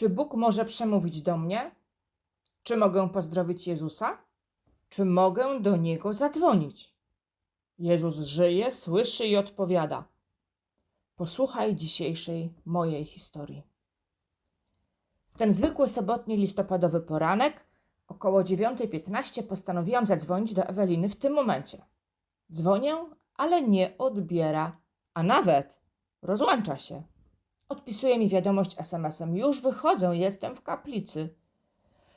Czy Bóg może przemówić do mnie? Czy mogę pozdrowić Jezusa? Czy mogę do Niego zadzwonić? Jezus żyje, słyszy i odpowiada. Posłuchaj dzisiejszej mojej historii. W ten zwykły sobotni listopadowy poranek, około 9.15, postanowiłam zadzwonić do Eweliny w tym momencie. Dzwonię, ale nie odbiera, a nawet rozłącza się. Odpisuje mi wiadomość SMS-em: Już wychodzę, jestem w kaplicy.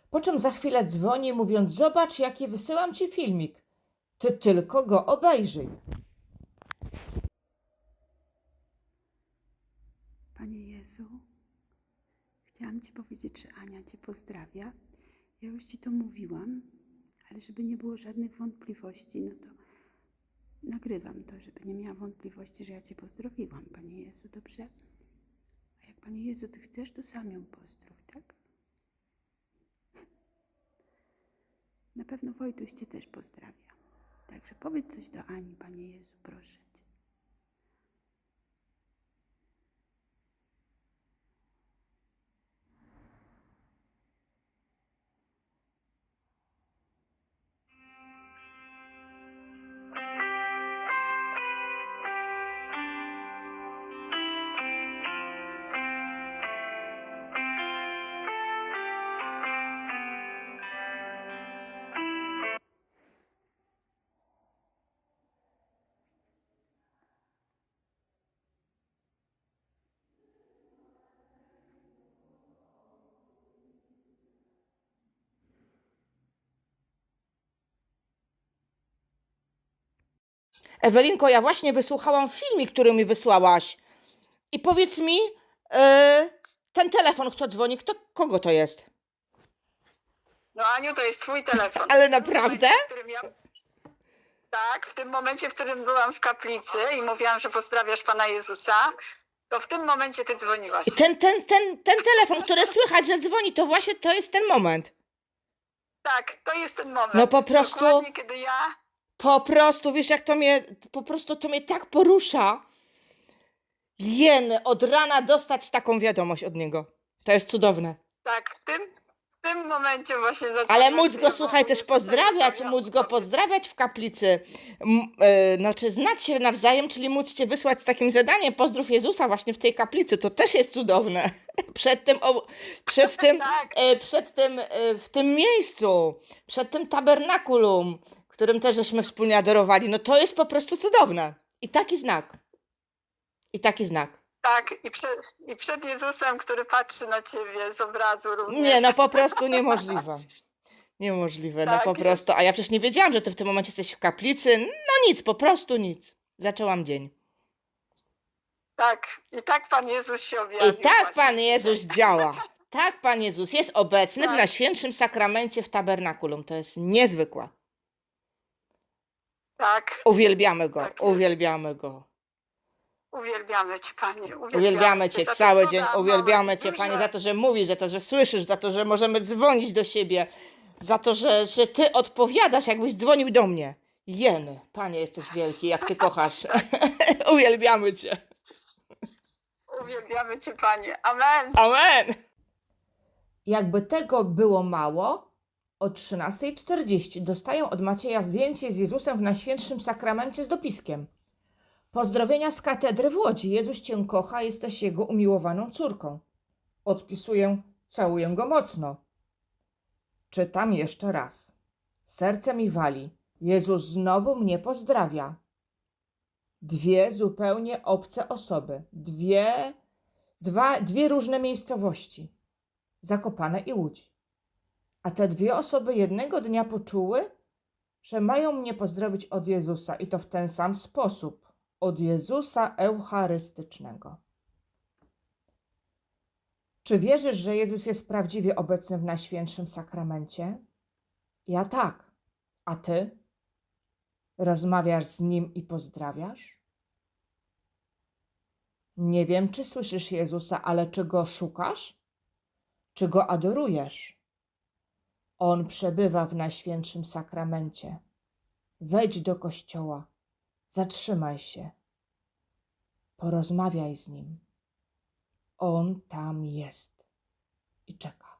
Po czym za chwilę dzwoni, mówiąc: Zobacz, jaki wysyłam ci filmik. Ty tylko go obejrzyj. Panie Jezu, chciałam Ci powiedzieć, że Ania Cię pozdrawia. Ja już Ci to mówiłam, ale żeby nie było żadnych wątpliwości, no to nagrywam to, żeby nie miała wątpliwości, że ja Cię pozdrowiłam, Panie Jezu, dobrze? Panie Jezu, Ty chcesz, to sam ją pozdrów, tak? Na pewno Wojtuś Cię też pozdrawia. Także powiedz coś do Ani, Panie Jezu, proszę Ewelinko, ja właśnie wysłuchałam filmik, który mi wysłałaś. I powiedz mi, e, ten telefon, kto dzwoni, kto, kogo to jest? No Aniu, to jest twój telefon. Ale naprawdę? w którym ja... Tak, w tym momencie, w którym byłam w kaplicy i mówiłam, że pozdrawiasz Pana Jezusa, to w tym momencie ty dzwoniłaś. I ten, ten, ten, ten telefon, który słychać, że dzwoni, to właśnie to jest ten moment. Tak, to jest ten moment. No po prostu- Dokładnie, kiedy ja... Po prostu, wiesz, jak to mnie, po prostu to mnie tak porusza. Jeny, od rana dostać taką wiadomość od niego. To jest cudowne. Tak, w tym, w tym momencie właśnie zadzwoniłaś. Ale móc go, słuchaj, też pozdrawiać, móc go pozdrawiać w kaplicy. E, Znaczy, znać się nawzajem, czyli móc cię wysłać z takim zadaniem, pozdrów Jezusa właśnie w tej kaplicy, to też jest cudowne. Przed tym, o, przed tym, Tak, e, przed tym, e, w tym miejscu, przed tym tabernakulum, którym też żeśmy wspólnie adorowali, no to jest po prostu cudowne. I taki znak. I taki znak. tak. I przed, I przed Jezusem, który patrzy na ciebie z obrazu również. Nie, no po prostu niemożliwe. Niemożliwe, no Tak po jest. prostu. A ja przecież nie wiedziałam, że ty w tym momencie jesteś w kaplicy. No nic, po prostu nic. Zaczęłam dzień. Tak, i tak Pan Jezus się objawił I tak Pan dzisiaj. Jezus działa. Tak Pan Jezus jest obecny w Tak. Najświętszym Sakramencie w Tabernakulum. To jest niezwykłe. Tak, Uwielbiamy Go, Tak uwielbiamy Go. uwielbiamy Cię Panie. Uwielbiamy, Uwielbiamy Cię cały dzień, uwielbiamy Cię. Panie, za to, że mówisz, za to, że słyszysz, za to, że możemy dzwonić do siebie, za to, że, że Ty odpowiadasz, jakbyś dzwonił do mnie. Jeny, Panie, jesteś wielki, jak Ty kochasz. uwielbiamy Cię. Uwielbiamy Cię Panie. Amen. Amen. Jakby tego było mało, o 13.40 dostaję od Macieja zdjęcie z Jezusem w Najświętszym Sakramencie z dopiskiem. Pozdrowienia z katedry w Łodzi. Jezus Cię kocha, jesteś Jego umiłowaną córką. Odpisuję, całuję Go mocno. Czytam jeszcze raz. Serce mi wali. Jezus znowu mnie pozdrawia. Dwie zupełnie obce osoby. Dwie, dwa, dwie różne miejscowości. Zakopane i Łódź. A te dwie osoby jednego dnia poczuły, że mają mnie pozdrowić od Jezusa i to w ten sam sposób od Jezusa Eucharystycznego. Czy wierzysz, że Jezus jest prawdziwie obecny w Najświętszym Sakramencie? Ja tak. A ty? Rozmawiasz z Nim i pozdrawiasz? Nie wiem, czy słyszysz Jezusa, ale czy Go szukasz? Czy Go adorujesz? On przebywa w Najświętszym Sakramencie. Wejdź do kościoła, zatrzymaj się, porozmawiaj z Nim. On tam jest. i czeka.